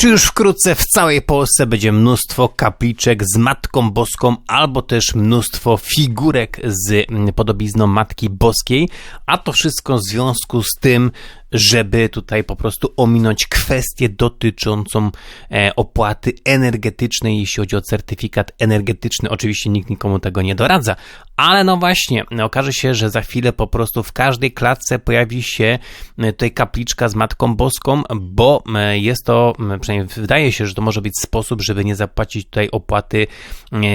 Czy już wkrótce w całej Polsce będzie mnóstwo kapliczek z Matką Boską, albo też mnóstwo figurek z podobizną Matki Boskiej, a to wszystko w związku z tym, żeby tutaj po prostu ominąć kwestię dotyczącą e, opłaty energetycznej, jeśli chodzi o certyfikat energetyczny. Oczywiście nikt nikomu tego nie doradza, ale no właśnie, okaże się, że za chwilę po prostu w każdej klatce pojawi się e, tutaj kapliczka z Matką Boską, bo e, jest to, przynajmniej wydaje się, że to może być sposób, żeby nie zapłacić tutaj opłaty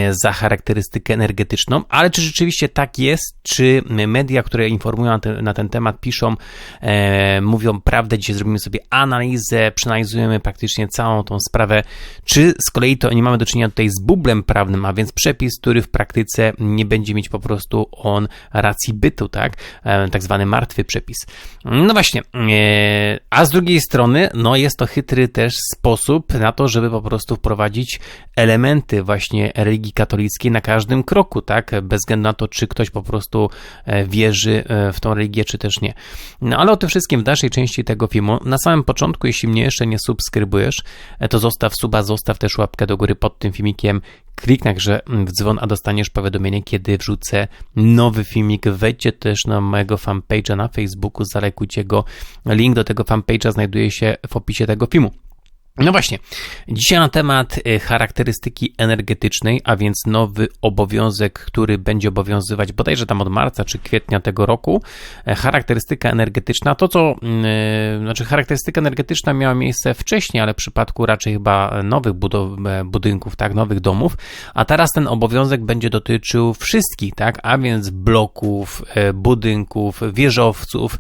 za charakterystykę energetyczną, ale czy rzeczywiście tak jest, czy media, które informują na ten, na ten temat, piszą mówią prawdę. Dzisiaj zrobimy sobie analizę, przeanalizujemy praktycznie całą tą sprawę. Czy z kolei to nie mamy do czynienia tutaj z bublem prawnym, a więc przepis, który w praktyce nie będzie mieć po prostu on racji bytu, tak? E, tak zwany martwy przepis. No właśnie, e, a z drugiej strony, no jest to chytry też sposób na to, żeby po prostu wprowadzić elementy właśnie religii katolickiej na każdym kroku, tak? Bez względu na to, czy ktoś po prostu e, wierzy w tą religię, czy też nie. No ale o tym wszystkim w dalszej części tego filmu. Na samym początku, jeśli mnie jeszcze nie subskrybujesz, e, to zostaw suba, zostaw też łapkę do góry pod tym filmikiem. Kliknij także w dzwon, a dostaniesz powiadomienie, kiedy wrzucę nowy filmik. Wejdźcie też na mojego fanpage'a na Facebooku, zalekujcie go. Link do tego fanpage'a znajduje się w opisie tego filmu. No właśnie, dzisiaj na temat y, charakterystyki energetycznej, a więc nowy obowiązek, który będzie obowiązywać bodajże tam od marca czy kwietnia tego roku. E, charakterystyka energetyczna, to co, yy, znaczy charakterystyka energetyczna miała miejsce wcześniej, ale w przypadku raczej chyba nowych e, budynków, tak, nowych domów, a teraz ten obowiązek będzie dotyczył wszystkich, tak, a więc bloków, e, budynków, wieżowców.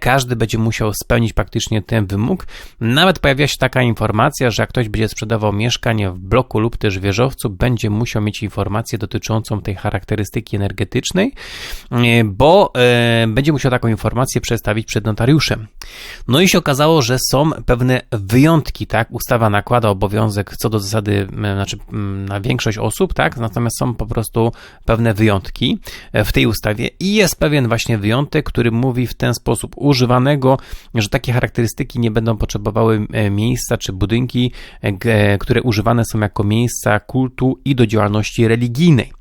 Każdy będzie musiał spełnić praktycznie ten wymóg. Nawet pojawia się taka informacja, informacja, że jak ktoś będzie sprzedawał mieszkanie w bloku lub też wieżowcu, będzie musiał mieć informację dotyczącą tej charakterystyki energetycznej, e, bo e, będzie musiał taką informację przedstawić przed notariuszem. No i się okazało, że są pewne wyjątki, tak? Ustawa nakłada obowiązek co do zasady, znaczy na większość osób, tak? Natomiast są po prostu pewne wyjątki e, w tej ustawie i jest pewien właśnie wyjątek, który mówi w ten sposób używanego, że takie charakterystyki nie będą potrzebowały miejsca czy budynki, e, które używane są jako miejsca kultu i do działalności religijnej.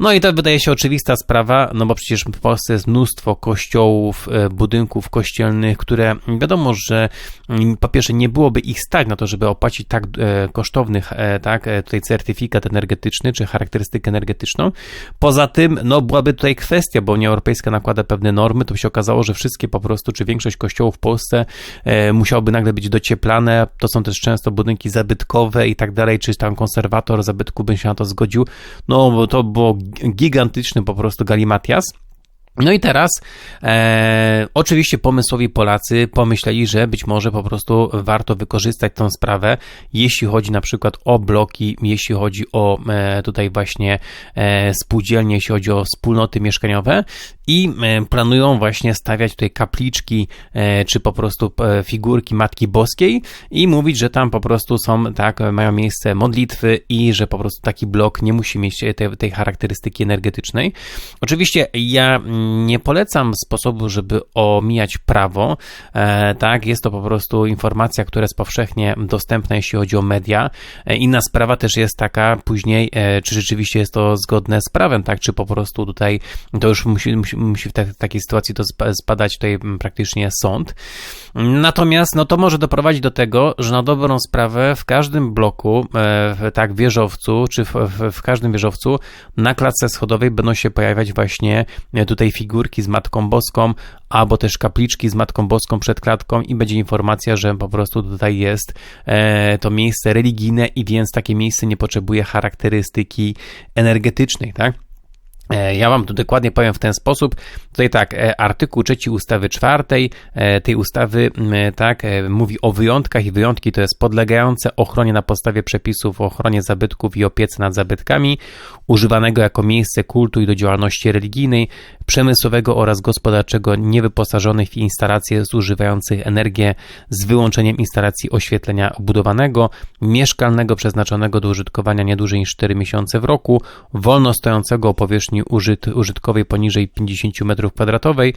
No i to wydaje się oczywista sprawa, no bo przecież w Polsce jest mnóstwo kościołów, e, budynków kościelnych, które wiadomo, że mm, po pierwsze nie byłoby ich stać na to, żeby opłacić tak e, kosztowny tak, tutaj certyfikat energetyczny czy charakterystykę energetyczną. Poza tym, no byłaby tutaj kwestia, bo Unia Europejska nakłada pewne normy, to by się okazało, że wszystkie po prostu, czy większość kościołów w Polsce musiałoby nagle być docieplane, to są też często budynki zabytkowe i tak dalej, czy tam konserwator zabytku by się na to zgodził. No, to było gigantyczny po prostu galimatias. No i teraz e, oczywiście pomysłowi Polacy pomyśleli, że być może po prostu warto wykorzystać tą sprawę, jeśli chodzi na przykład o bloki, jeśli chodzi o e, tutaj właśnie e, spółdzielnie, jeśli chodzi o wspólnoty mieszkaniowe i e, planują właśnie stawiać tutaj kapliczki, e, czy po prostu e, figurki Matki Boskiej i mówić, że tam po prostu są, tak, mają miejsce modlitwy i że po prostu taki blok nie musi mieć tej, tej charakterystyki energetycznej. Oczywiście ja nie polecam sposobu, żeby omijać prawo, tak, jest to po prostu informacja, która jest powszechnie dostępna, jeśli chodzi o media. Inna sprawa też jest taka później, czy rzeczywiście jest to zgodne z prawem, tak, czy po prostu tutaj to już musi, musi musi, w, takiej sytuacji to spadać tutaj praktycznie sąd. Natomiast no to może doprowadzić do tego, że na dobrą sprawę w każdym bloku, e, tak wieżowcu, czy w, w, w każdym wieżowcu na klatce schodowej będą się pojawiać właśnie e, tutaj figurki z Matką Boską, albo też kapliczki z Matką Boską przed klatką i będzie informacja, że po prostu tutaj jest e, to miejsce religijne i więc takie miejsce nie potrzebuje charakterystyki energetycznej, tak? E, ja wam tu dokładnie powiem w ten sposób. Tutaj tak, e, artykuł 3 ustawy 4 e, tej ustawy tak mówi o wyjątkach i wyjątki to jest podlegające ochronie na podstawie przepisów o ochronie zabytków i opiece nad zabytkami, używanego jako miejsce kultu i do działalności religijnej, przemysłowego oraz gospodarczego niewyposażonych w instalacje zużywających energię z wyłączeniem instalacji oświetlenia obudowanego, mieszkalnego przeznaczonego do użytkowania nie dłużej niż 4 miesiące w roku, wolno stojącego o powierzchni użyt, użytkowej poniżej 50 m2,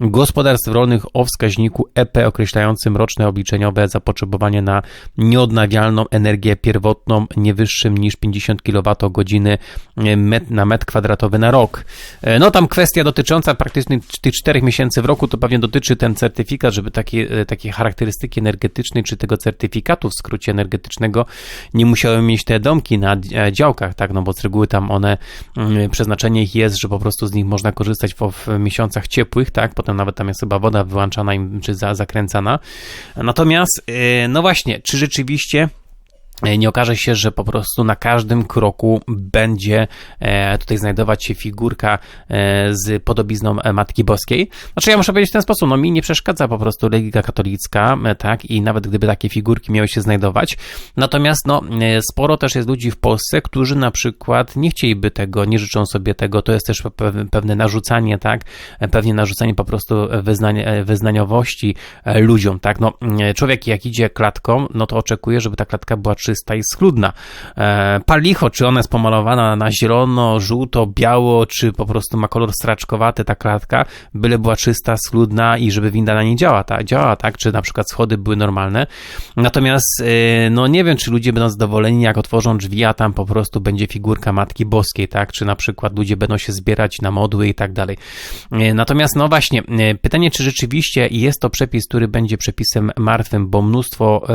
gospodarstw rolnych o wskaźniku EP określającym roczne obliczeniowe zapotrzebowanie na nieodnawialną energię pierwotną nie wyższym niż 50 kWh na metr kwadratowy na rok. E, no tam kwestia dotycząca praktycznie tych 4 miesięcy w roku, to pewnie dotyczy ten certyfikat, żeby takie, e, takie charakterystyki energetyczne, czy tego certyfikatu w skrócie energetycznego nie musiały mieć te domki na e, działkach, tak, no bo z reguły tam one, mm, ich jest, że po prostu z nich można korzystać w, w miesiącach ciepłych, tak, potem nawet tam jest chyba woda wyłączana im, czy za, zakręcana. Natomiast, no właśnie, czy rzeczywiście nie okaże się, że po prostu na każdym kroku będzie e, tutaj znajdować się figurka e, z podobizną Matki Boskiej. Znaczy ja muszę powiedzieć w ten sposób, no mi nie przeszkadza po prostu religia katolicka, tak, i nawet gdyby takie figurki miały się znajdować. Natomiast no, sporo też jest ludzi w Polsce, którzy na przykład nie chcieliby tego, nie życzą sobie tego, to jest też pewne narzucanie, tak, pewnie narzucanie po prostu wyznań, wyznaniowości ludziom, tak, no człowiek jak idzie klatką, no to oczekuje, żeby ta klatka była czysta i schludna. E, palicho, czy ona jest pomalowana na zielono, żółto, biało, czy po prostu ma kolor straczkowaty ta klatka, byle była czysta, schludna i żeby winda na niej działa, tak, działa, tak, czy na przykład schody były normalne. Natomiast, e, no nie wiem, czy ludzie będą zadowoleni, jak otworzą drzwi, a tam po prostu będzie figurka Matki Boskiej, tak, czy na przykład ludzie będą się zbierać na modły i tak dalej. E, natomiast, no właśnie, pytanie, czy rzeczywiście jest to przepis, który będzie przepisem martwym, bo mnóstwo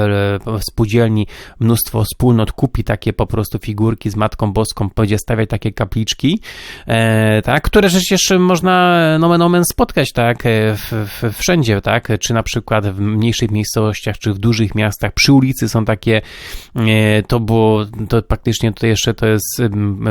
spółdzielni, mnóstwo mnóstwo wspólnot kupi takie po prostu figurki z Matką Boską, będzie stawiać takie kapliczki, e, tak, które przecież można nomen omen spotkać, tak, e, w, w, wszędzie, tak, czy na przykład w mniejszych miejscowościach, czy w dużych miastach, przy ulicy są takie, e, to było, to praktycznie to jeszcze to jest,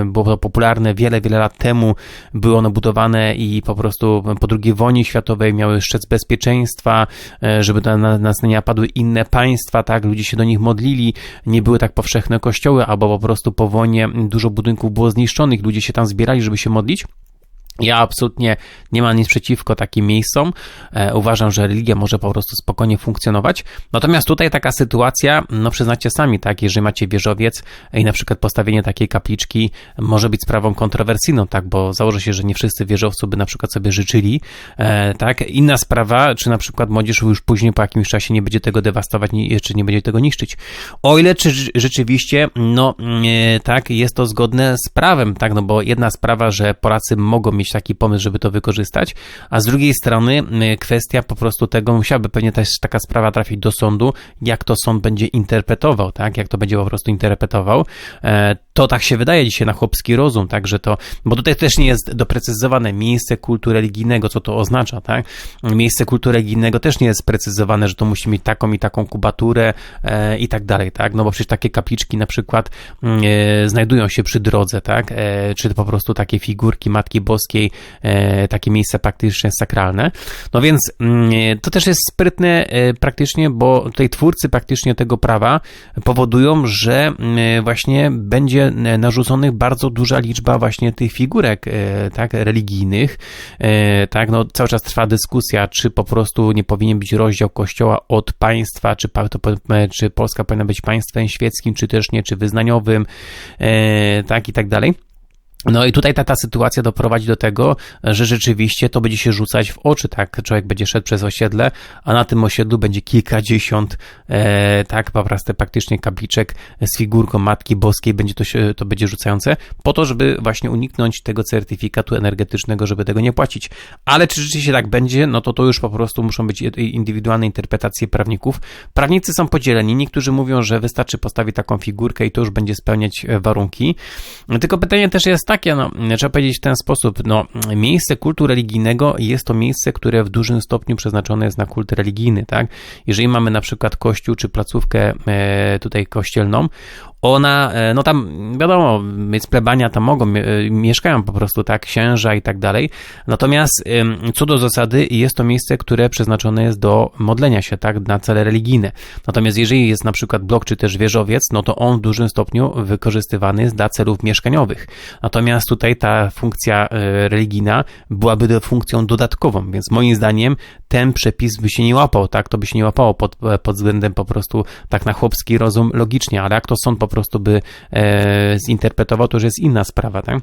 było to popularne wiele, wiele lat temu, były one budowane i po prostu po II wojnie światowej miały szczec bezpieczeństwa, e, żeby na nas nie napadły inne państwa, tak, ludzie się do nich modlili, nie były tak powszechne kościoły, albo po prostu po wojnie dużo budynków było zniszczonych, ludzie się tam zbierali, żeby się modlić. Ja absolutnie nie mam nic przeciwko takim miejscom. E, uważam, że religia może po prostu spokojnie funkcjonować. Natomiast tutaj taka sytuacja, no przyznacie sami, tak, jeżeli macie wieżowiec i na przykład postawienie takiej kapliczki może być sprawą kontrowersyjną, tak, bo założę się, że nie wszyscy wieżowcy by na przykład sobie życzyli, e, tak. Inna sprawa, czy na przykład młodzież już później po jakimś czasie nie będzie tego dewastować, czy nie będzie tego niszczyć. O ile czy rzeczywiście, no e, tak, jest to zgodne z prawem, tak, no bo jedna sprawa, że Polacy mogą mieć mieć taki pomysł, żeby to wykorzystać, a z drugiej strony kwestia po prostu tego, musiałaby pewnie też taka sprawa trafić do sądu, jak to sąd będzie interpretował, tak, jak to będzie po prostu interpretował. E, to tak się wydaje dzisiaj na chłopski rozum, tak, że to, bo tutaj też nie jest doprecyzowane miejsce kultu religijnego, co to oznacza, tak. Miejsce kultu religijnego też nie jest sprecyzowane, że to musi mieć taką i taką kubaturę e, i tak dalej, tak, no bo przecież takie kapliczki na przykład mm, e, znajdują się przy drodze, tak, e, czy po prostu takie figurki Matki Boskiej, e, takie miejsca praktycznie sakralne, no więc mm, to też jest sprytne e, praktycznie, bo tutaj twórcy praktycznie tego prawa powodują, że mm, właśnie będzie narzuconych bardzo duża liczba właśnie tych figurek, e, tak, religijnych, e, tak, no cały czas trwa dyskusja, czy po prostu nie powinien być rozdział kościoła od państwa, czy, czy Polska powinna być państwem świeckim, czy też nie, czy wyznaniowym, e, tak, i tak dalej. No i tutaj ta, ta sytuacja doprowadzi do tego, że rzeczywiście to będzie się rzucać w oczy, tak? Człowiek będzie szedł przez osiedle, a na tym osiedlu będzie kilkadziesiąt, e, tak, po prostu praktycznie kapliczek z figurką Matki Boskiej, będzie to, się, to będzie rzucające, po to, żeby właśnie uniknąć tego certyfikatu energetycznego, żeby tego nie płacić. Ale czy rzeczywiście tak będzie, no to to już po prostu muszą być indywidualne interpretacje prawników. Prawnicy są podzieleni, niektórzy mówią, że wystarczy postawić taką figurkę i to już będzie spełniać e, warunki. Tylko pytanie też jest takie, no, trzeba powiedzieć w ten sposób, no, miejsce kultu religijnego jest to miejsce, które w dużym stopniu przeznaczone jest na kult religijny, tak? Jeżeli mamy na przykład kościół czy placówkę e, tutaj kościelną, ona, e, no tam wiadomo, więc plebania tam mogą, e, mieszkają po prostu tak, księża i tak dalej. Natomiast co do zasady jest to miejsce, które przeznaczone jest do modlenia się, tak, na cele religijne. Natomiast jeżeli jest na przykład blok czy też wieżowiec, no to on w dużym stopniu wykorzystywany jest dla celów mieszkaniowych. Natomiast tutaj ta funkcja e, religijna byłaby funkcją dodatkową, więc moim zdaniem ten przepis by się nie łapał, tak, to by się nie łapało pod, pod względem po prostu tak na chłopski rozum logicznie, ale jak to są po prostu by e, zinterpretował, to już jest inna sprawa, tak?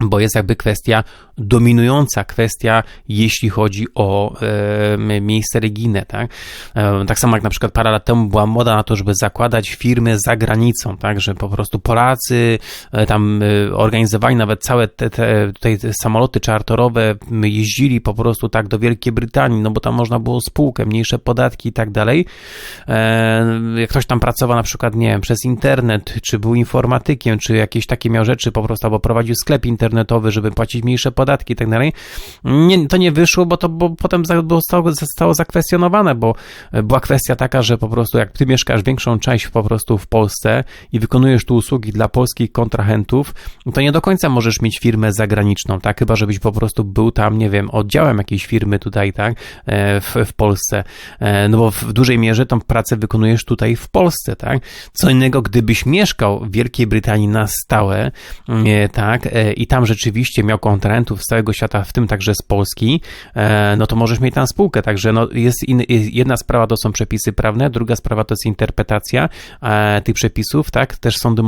Bo jest jakby kwestia dominująca kwestia, jeśli chodzi o e, miejsce reginę, tak? E, tak samo jak na przykład parę lat temu była moda na to, żeby zakładać firmy za granicą, tak? Że po prostu Polacy e, tam e, organizowali nawet całe te, te, tutaj te samoloty czarterowe, m, jeździli po prostu tak do Wielkiej Brytanii, no bo tam można było spółkę, mniejsze podatki i tak dalej. Jak ktoś tam pracował na przykład, nie wiem, przez internet, czy był informatykiem, czy jakieś takie miał rzeczy po prostu, albo prowadził sklep internetowy, żeby płacić mniejsze podatki i tak dalej. Nie, to nie wyszło, bo to bo potem zostało, zostało zakwestionowane, bo e, była kwestia taka, że po prostu jak ty mieszkasz większą część po prostu w Polsce i wykonujesz tu usługi dla polskich kontrahentów, to nie do końca możesz mieć firmę zagraniczną, tak? Chyba, żebyś po prostu był tam, nie wiem, oddziałem jakiejś firmy tutaj, tak? E, W, w Polsce. E, No bo w dużej mierze tą pracę wykonujesz tutaj w Polsce, tak? Co innego, gdybyś mieszkał w Wielkiej Brytanii na stałe, tak? I tam rzeczywiście miał kontrahentów z całego świata, w tym także z Polski, e, no to możesz mieć tam spółkę. Także no jest in, jedna sprawa to są przepisy prawne, druga sprawa to jest interpretacja e, tych przepisów, tak? Też sądy